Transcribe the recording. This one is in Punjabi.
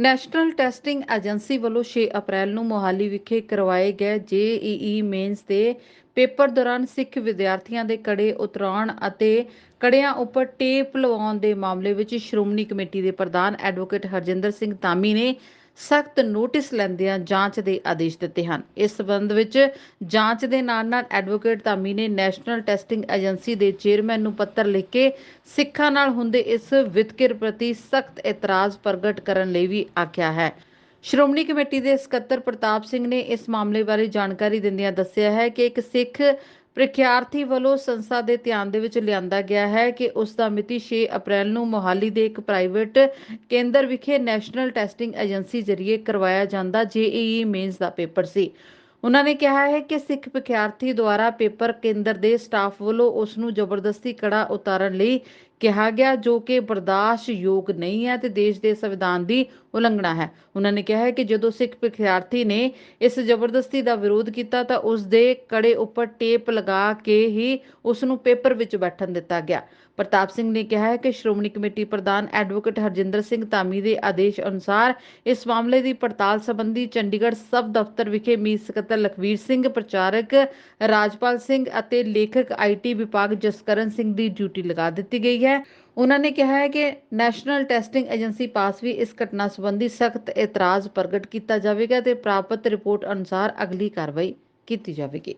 ਨੈਸ਼ਨਲ ਟੈਸਟਿੰਗ ਏਜੰਸੀ ਵੱਲੋਂ 6 ਅਪ੍ਰੈਲ ਨੂੰ ਮੋਹਾਲੀ ਵਿਖੇ ਕਰਵਾਏ ਗਏ ਜੇਈਈ ਮੇਨਸ ਦੇ ਪੇਪਰ ਦੌਰਾਨ ਸਿੱਖ ਵਿਦਿਆਰਥੀਆਂ ਦੇ ਕੜੇ ਉਤਰਾਉਣ ਅਤੇ ਕੜਿਆਂ ਉੱਪਰ ਟੇਪ ਲਵਾਉਣ ਦੇ ਮਾਮਲੇ ਵਿੱਚ ਸ਼੍ਰੋਮਣੀ ਕਮੇਟੀ ਦੇ ਪ੍ਰਧਾਨ ਐਡਵੋਕੇਟ ਹਰਜਿੰਦਰ ਸਿੰਘ ਧਾਮੀ ਨੇ ਸਖਤ ਨੋਟਿਸ ਲੈਂਦਿਆਂ ਜਾਂਚ ਦੇ ਆਦੇਸ਼ ਦਿੱਤੇ ਹਨ। ਇਸ ਸਬੰਧ ਵਿੱਚ ਜਾਂਚ ਦੇ ਨਾਲ ਨਾਲ ਐਡਵੋਕੇਟ ਧਾਮੀ ਨੇ ਨੈਸ਼ਨਲ ਟੈਸਟਿੰਗ ਏਜੰਸੀ ਦੇ ਚੇਅਰਮੈਨ ਨੂੰ ਪੱਤਰ ਲਿਖ ਕੇ ਸਿੱਖਾਂ ਨਾਲ ਹੁੰਦੇ ਇਸ ਵਿਤਕਰੇ ਪ੍ਰਤੀ ਸਖਤ ਇਤਰਾਜ਼ ਪ੍ਰਗਟ ਕਰਨ ਲਈ ਵੀ ਆਖਿਆ ਹੈ। ਸ਼੍ਰੋਮਣੀ ਕਮੇਟੀ ਦੇ ਸਕੱਤਰ ਪ੍ਰਤਾਪ ਸਿੰਘ ਨੇ ਇਸ ਮਾਮਲੇ ਬਾਰੇ ਜਾਣਕਾਰੀ ਦਿੰਦਿਆਂ ਦੱਸਿਆ ਹੈ ਕਿ ਇੱਕ ਸਿੱਖ ਪ੍ਰੀਖਿਆਰਥੀ ਵੱਲੋਂ ਸੰਸਥਾ ਦੇ ਧਿਆਨ ਦੇ ਵਿੱਚ ਲਿਆਂਦਾ ਗਿਆ ਹੈ ਕਿ ਉਸ ਦਾ ਮਿਤੀ 6 ਅਪ੍ਰੈਲ ਨੂੰ ਮੋਹਾਲੀ ਦੇ ਇੱਕ ਪ੍ਰਾਈਵੇਟ ਕੇਂਦਰ ਵਿਖੇ ਨੈਸ਼ਨਲ ਟੈਸਟਿੰਗ ਏਜੰਸੀ ਜ਼ਰੀਏ ਕਰਵਾਇਆ ਜਾਂਦਾ ਜੇਈਈ ਮੇਨਸ ਦਾ ਪੇਪਰ ਸੀ। ਉਹਨਾਂ ਨੇ ਕਿਹਾ ਹੈ ਕਿ ਸਿੱਖ ਵਿਦਿਆਰਥੀ ਦੁਆਰਾ ਪੇਪਰ ਕੇਂਦਰ ਦੇ ਸਟਾਫ ਵੱਲੋਂ ਉਸ ਨੂੰ ਜ਼ਬਰਦਸਤੀ ਕੜਾ ਉਤਾਰਨ ਲਈ ਕਿਹਾ ਗਿਆ ਜੋ ਕਿ ਬਰਦਾਸ਼ਤ ਯੋਗ ਨਹੀਂ ਹੈ ਤੇ ਦੇਸ਼ ਦੇ ਸੰਵਿਧਾਨ ਦੀ ਉਲੰਘਣਾ ਹੈ। ਉਹਨਾਂ ਨੇ ਕਿਹਾ ਹੈ ਕਿ ਜਦੋਂ ਸਿੱਖ ਵਿਦਿਆਰਥੀ ਨੇ ਇਸ ਜ਼ਬਰਦਸਤੀ ਦਾ ਵਿਰੋਧ ਕੀਤਾ ਤਾਂ ਉਸ ਦੇ ਕੜੇ ਉੱਪਰ ਟੇਪ ਲਗਾ ਕੇ ਹੀ ਉਸ ਨੂੰ ਪੇਪਰ ਵਿੱਚ ਬੈਠਣ ਦਿੱਤਾ ਗਿਆ। ਪ੍ਰਤਾਪ ਸਿੰਘ ਨੇ ਕਿਹਾ ਹੈ ਕਿ ਸ਼੍ਰੋਮਣੀ ਕਮੇਟੀ ਪ੍ਰਧਾਨ ਐਡਵੋਕੇਟ ਹਰਜਿੰਦਰ ਸਿੰਘ ਧਾਮੀ ਦੇ ਆਦੇਸ਼ ਅਨੁਸਾਰ ਇਸ ਮਾਮਲੇ ਦੀ ਪੜਤਾਲ ਸੰਬੰਧੀ ਚੰਡੀਗੜ੍ਹ ਸਬ ਦਫ਼ਤਰ ਵਿਖੇ ਮੀਤ ਸਕੱਤਰ ਲਖਵੀਰ ਸਿੰਘ, ਪ੍ਰਚਾਰਕ ਰਾਜਪਾਲ ਸਿੰਘ ਅਤੇ ਲੇਖਕ ਆਈਟੀ ਵਿਭਾਗ ਜਸਕਰਨ ਸਿੰਘ ਦੀ ਡਿਊਟੀ ਲਗਾ ਦਿੱਤੀ ਗਈ ਹੈ। ਹੈ। ਉਹਨਾਂ ਨੇ ਕਿਹਾ ਹੈ ਕਿ ਨੈਸ਼ਨਲ ਟੈਸਟਿੰਗ ਏਜੰਸੀ ਪਾਸ ਵੀ ਇਸ ਘਟਨਾ ਸੰਬੰਧੀ ਸਖਤ ਇਤਰਾਜ਼ ਪ੍ਰਗਟ ਕੀਤਾ ਜਾਵੇਗਾ ਤੇ ਪ੍ਰਾਪਤ ਰਿਪੋਰਟ ਅਨੁਸਾਰ ਅਗਲੀ ਕਾਰਵਾਈ ਕੀਤੀ ਜਾਵੇਗੀ।